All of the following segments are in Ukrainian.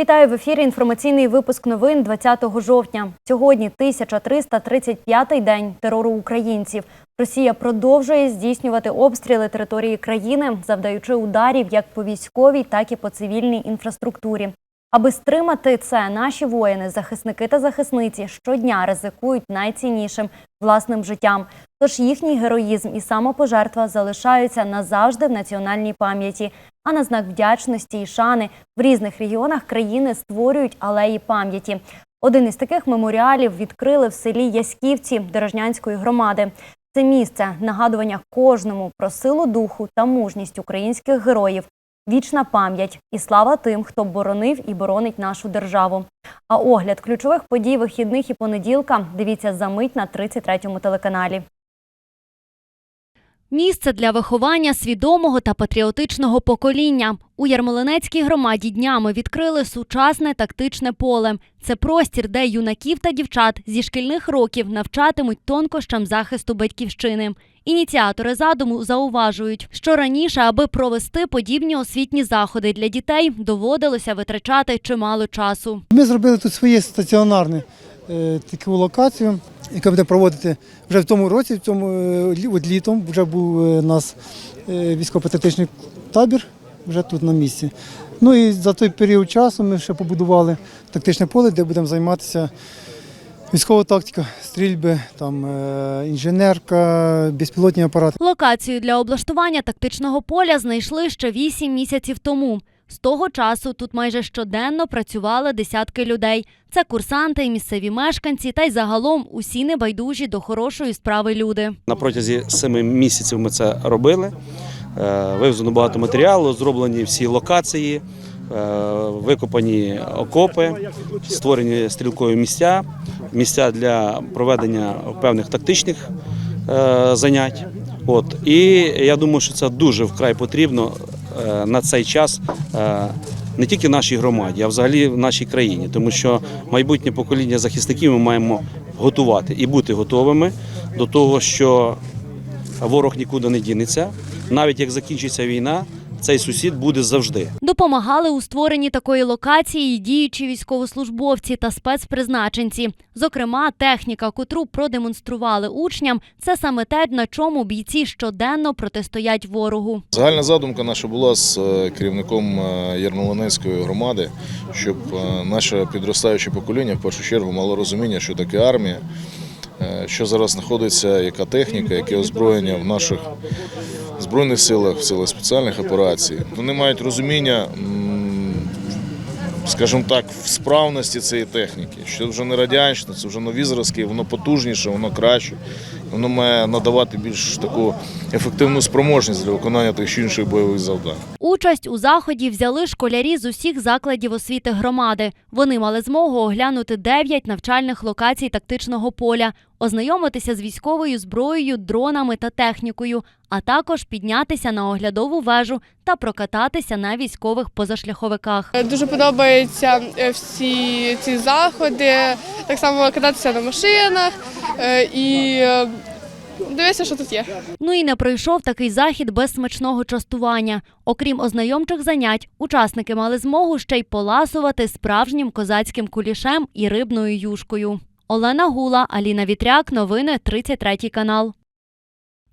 Вітаю в ефірі. Інформаційний випуск новин 20 жовтня. Сьогодні 1335-й день терору українців. Росія продовжує здійснювати обстріли території країни, завдаючи ударів як по військовій, так і по цивільній інфраструктурі. Аби стримати це, наші воїни, захисники та захисниці щодня ризикують найціннішим власним життям. Тож їхній героїзм і самопожертва залишаються назавжди в національній пам'яті. А на знак вдячності і шани в різних регіонах країни створюють алеї пам'яті. Один із таких меморіалів відкрили в селі Яськівці Дорожнянської громади. Це місце нагадування кожному про силу духу та мужність українських героїв. Вічна пам'ять і слава тим, хто боронив і боронить нашу державу. А огляд ключових подій вихідних і понеділка дивіться за мить на 33-му телеканалі. Місце для виховання свідомого та патріотичного покоління. У Ярмолинецькій громаді днями відкрили сучасне тактичне поле. Це простір, де юнаків та дівчат зі шкільних років навчатимуть тонкощам захисту батьківщини. Ініціатори задуму зауважують, що раніше, аби провести подібні освітні заходи для дітей, доводилося витрачати чимало часу. Ми зробили тут своє стаціонарне таку локацію, яка буде проводити вже в тому році, в цьому е, от літом вже був е, у нас е, військово-патріотичний табір вже тут на місці. Ну і за той період часу ми ще побудували тактичне поле, де будемо займатися військова тактика, стрільби, там е, інженерка, безпілотні апарати. Локацію для облаштування тактичного поля знайшли ще вісім місяців тому. З того часу тут майже щоденно працювали десятки людей. Це курсанти, місцеві мешканці та й загалом усі небайдужі до хорошої справи люди. На протязі семи місяців ми це робили. Е, Вивезено багато матеріалу, зроблені всі локації, е, викопані окопи, створені стрілкові місця, місця для проведення певних тактичних е, занять. От. І я думаю, що це дуже вкрай потрібно на цей час. е, Не тільки нашій громаді, а взагалі в нашій країні, тому що майбутнє покоління захисників ми маємо готувати і бути готовими до того, що ворог нікуди не дінеться. Навіть як закінчиться війна, цей сусід буде завжди. Допомагали у створенні такої локації й діючі військовослужбовці та спецпризначенці. Зокрема, техніка, котру продемонстрували учням, це саме те, на чому бійці щоденно протистоять ворогу. Загальна задумка наша була з е, керівником е, Ярмолинецької громади, щоб е, наше підростаюче покоління в першу чергу мало розуміння, що таке армія, що зараз знаходиться, яка техніка, яке озброєння в наших збройних силах, в силах спеціальних операцій. Вони мають розуміння. Скажімо так, в справності цієї техніки, що вже не радянщина, це вже нові зразки, воно потужніше, воно краще, воно має надавати більш таку ефективну спроможність для виконання тих чи інших бойових завдань. Участь у заході взяли школярі з усіх закладів освіти громади. Вони мали змогу оглянути дев'ять навчальних локацій тактичного поля, ознайомитися з військовою зброєю, дронами та технікою, а також піднятися на оглядову вежу та прокататися на військових позашляховиках. Дуже подобаються е, всі ці заходи, так само кататися на машинах е, і дивитися, що тут є. Ну і не пройшов такий захід без смачного частування. Окрім ознайомчих занять, учасники мали змогу ще й поласувати справжнім козацьким кулішем і рибною юшкою. Олена Гула, Аліна Вітряк, новини 33 канал.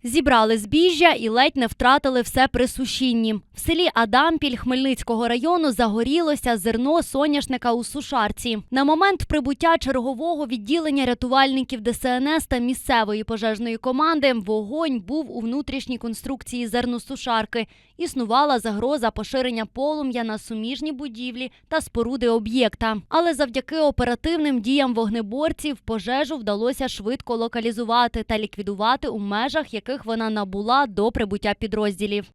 Зібрали збіжжя і ледь не втратили все при сушінні. В селі Адампіль Хмельницького району загорілося зерно соняшника у сушарці. На момент прибуття чергового відділення рятувальників ДСНС та місцевої пожежної команди вогонь був у внутрішній конструкції зерносушарки. Існувала загроза поширення полум'я на суміжні будівлі та споруди об'єкта. Але завдяки оперативним діям вогнеборців пожежу вдалося швидко локалізувати та ліквідувати у межах, яких вона набула до прибуття підрозділів.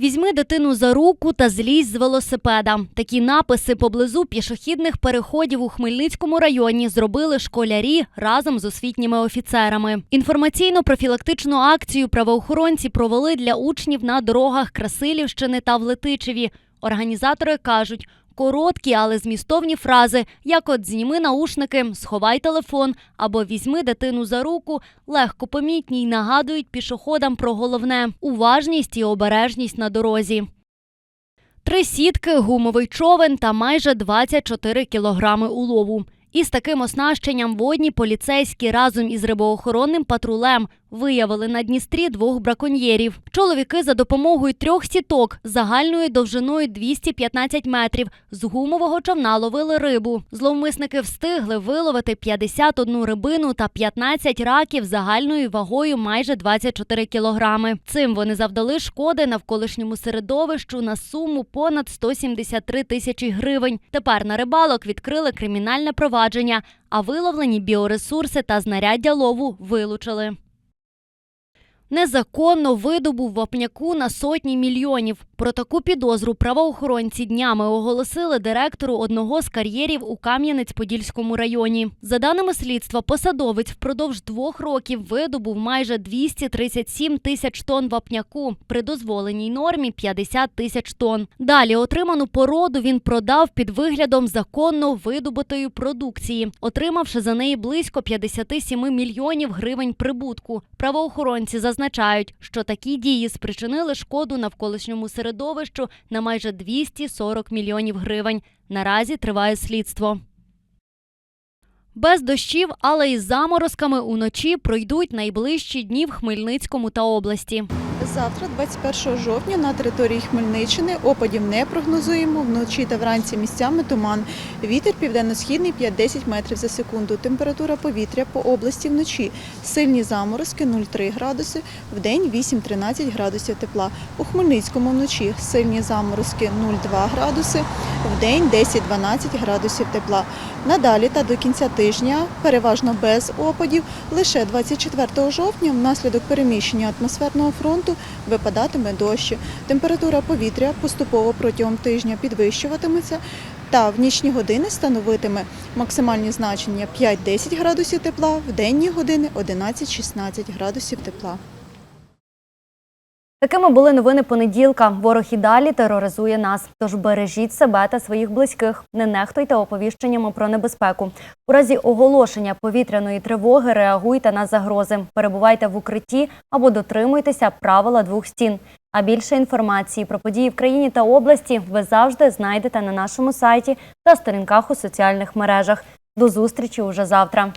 Візьми дитину за руку та злізь з велосипеда. Такі написи поблизу пішохідних переходів у Хмельницькому районі зробили школярі разом з освітніми офіцерами. Інформаційно-профілактичну акцію правоохоронці провели для учнів на дорогах Красилівщини та в Летичеві. Організатори кажуть. Короткі, але змістовні фрази, як от зніми наушники, сховай телефон або візьми дитину за руку, легко помітні й нагадують пішоходам про головне уважність і обережність на дорозі. Три сітки, гумовий човен та майже 24 кілограми улову. Із таким оснащенням водні поліцейські разом із рибоохоронним патрулем виявили на Дністрі двох браконьєрів. Чоловіки за допомогою трьох сіток загальною довжиною 215 метрів з гумового човна ловили рибу. Зловмисники встигли виловити 51 рибину та 15 раків загальною вагою майже 24 кілограми. Цим вони завдали шкоди навколишньому середовищу на суму понад 173 тисячі гривень. Тепер на рибалок відкрили кримінальне провадження, а виловлені біоресурси та знаряддя лову вилучили. Незаконно видобув вапняку на сотні мільйонів. Про таку підозру правоохоронці днями оголосили директору одного з кар'єрів у Кам'янець-Подільському районі. За даними слідства, посадовець впродовж двох років видобув майже 237 тисяч тонн вапняку при дозволеній нормі 50 тисяч тонн. Далі отриману породу він продав під виглядом законно видобутої продукції, отримавши за неї близько 57 мільйонів гривень прибутку. Правоохоронці зазначають, що такі дії спричинили шкоду навколишньому середовищу на майже 240 мільйонів гривень. Наразі триває слідство. Без дощів, але із заморозками уночі пройдуть найближчі дні в Хмельницькому та області. Завтра, 21 жовтня, на території Хмельниччини опадів не прогнозуємо. Вночі та вранці місцями туман. Вітер південно-східний 5-10 метрів за секунду. Температура повітря по області вночі. Сильні заморозки 0,3 градуси, вдень 8-13 градусів тепла. У Хмельницькому вночі сильні заморозки 0,2 градуси, вдень 10-12 градусів тепла. Надалі та до кінця тижня переважно без опадів. Лише 24 жовтня внаслідок переміщення атмосферного фронту випадатиме дощ. Температура повітря поступово протягом тижня підвищуватиметься та в нічні години становитиме максимальні значення 5-10 градусів тепла, в денні години 11-16 градусів тепла. Такими були новини понеділка. Ворог і далі тероризує нас. Тож бережіть себе та своїх близьких. Не нехтуйте оповіщеннями про небезпеку. У разі оголошення повітряної тривоги реагуйте на загрози. Перебувайте в укритті або дотримуйтеся правила двох стін. А більше інформації про події в країні та області ви завжди знайдете на нашому сайті та сторінках у соціальних мережах. До зустрічі уже завтра.